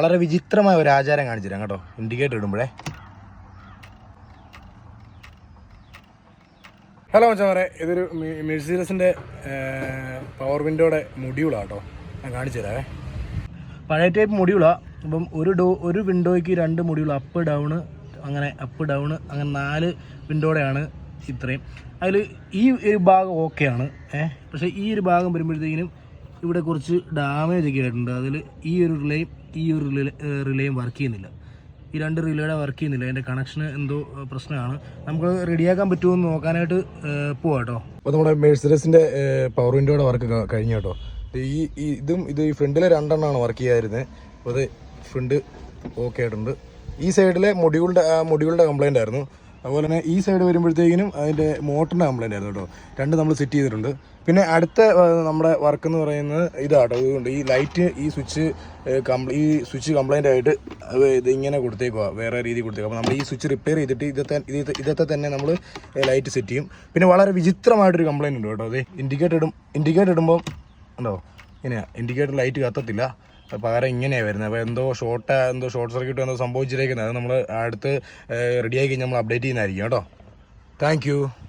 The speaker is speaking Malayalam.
വളരെ വിചിത്രമായ ഒരു ആചാരം കാണിച്ചു തരാം കേട്ടോ. ഇൻഡിക്കേറ്റർ ഇടുമ്പോഴേ. ഹലോ മച്ചാമാരെ. ഇതൊരു മെഴ്സീരസിന്റെ പവർ വിൻഡോയുടെ മൊഡ്യൂളാണ് കേട്ടോ. ഞാൻ കാണിച്ചു തരാവേ പഴയ ടൈപ്പ് മൊഡ്യൂളാണ് അപ്പം ഒരു ഡോ ഒരു വിൻഡോയ്ക്ക് രണ്ട് മുടിയുള്ള അപ്പ് ഡൗൺ അങ്ങനെ അപ്പ് ഡൗൺ അങ്ങനെ നാല് വിൻഡോയുടെയാണ് ഇത്രയും. അതിൽ ഈ ഒരു ഭാഗം ഓക്കെയാണ് ഏഹ് പക്ഷേ ഈ ഒരു ഭാഗം വരുമ്പോഴത്തേക്കിനും ഇവിടെ കുറച്ച് ഡാമേജ് ഒക്കെ ആയിട്ടുണ്ട്. അതിൽ ഈ ഒരു റിലേയും ഈ ഒരു റിലേ റിലേയും വർക്ക് ചെയ്യുന്നില്ല. ഈ രണ്ട് റിലേയുടെ വർക്ക് ചെയ്യുന്നില്ല. അതിന്റെ കണക്ഷൻ എന്തോ പ്രശ്നമാണ്. നമുക്ക് റെഡിയാക്കാൻ പറ്റുമോ എന്ന് നോക്കാനായിട്ട് പോവാം കേട്ടോ. അപ്പോൾ നമ്മുടെ മെഴ്സറസിന്റെ പവർ വിൻഡോയുടെ വർക്ക് കഴിഞ്ഞു കേട്ടോ. ഈ ഇതും ഇത് ഈ ഫ്രണ്ടിലെ രണ്ടെണ്ണമാണ് വർക്ക് ചെയ്യാതിരുന്നത് അപ്പോൾ അത് ഫ്രണ്ട് ഓക്കെ ആയിട്ടുണ്ട്. ഈ സൈഡിലെ മൊഡ്യൂളിന്റെ മൊഡ്യൂളിന്റെ കംപ്ലൈന്റ് ആയിരുന്നു. അതുപോലെ തന്നെ ഈ സൈഡ് വരുമ്പോഴത്തേക്കിനും അതിന്റെ മോട്ടറിന്റെ കംപ്ലൈന്റ് ആയിരുന്നു കേട്ടോ. രണ്ട് നമ്മൾ സെറ്റ് ചെയ്തിട്ടുണ്ട്. പിന്നെ അടുത്ത നമ്മുടെ വർക്ക് എന്ന് പറയുന്നത് ഇതാട്ടോ. ഇതുകൊണ്ട് ഈ ലൈറ്റ് ഈ സ്വിച്ച് കംപ്ലീ ഈ സ്വിച്ച് കംപ്ലൈന്റ് ആയിട്ട് ഇത് ഇങ്ങനെ കൊടുത്തേക്കുക വേറെ രീതി കൊടുത്തേക്കുക അപ്പോൾ നമ്മൾ ഈ സ്വിച്ച് റിപ്പയർ ചെയ്തിട്ട് ഇതത്തെ ഇത് ഇതത്തെ തന്നെ നമ്മൾ ലൈറ്റ് സെറ്റ് ചെയ്യും. പിന്നെ വളരെ വിചിത്രമായിട്ടൊരു കംപ്ലൈന്റ് ഉണ്ട് കേട്ടോ. അതെ ഇൻഡിക്കേറ്റർ ഇടും ഇൻഡിക്കേറ്റർ ഇടുമ്പോൾ ഉണ്ടോ? ഇങ്ങനെയാണ് ഇൻഡിക്കേറ്റർ ലൈറ്റ് കത്തത്തില്ല. പകരം ഇങ്ങനെയാണ് വരുന്നത്? അപ്പോൾ എന്തോ ഷോർട്ട് എന്തോ ഷോർട്ട് സർക്യൂട്ട് എന്തോ സംഭവിച്ചിരിക്കുന്നത്. അത് നമ്മൾ അടുത്ത് റെഡിയാക്കി നമ്മൾ അപ്ഡേറ്റ് ചെയ്യുന്നതായിരിക്കും കേട്ടോ. താങ്ക്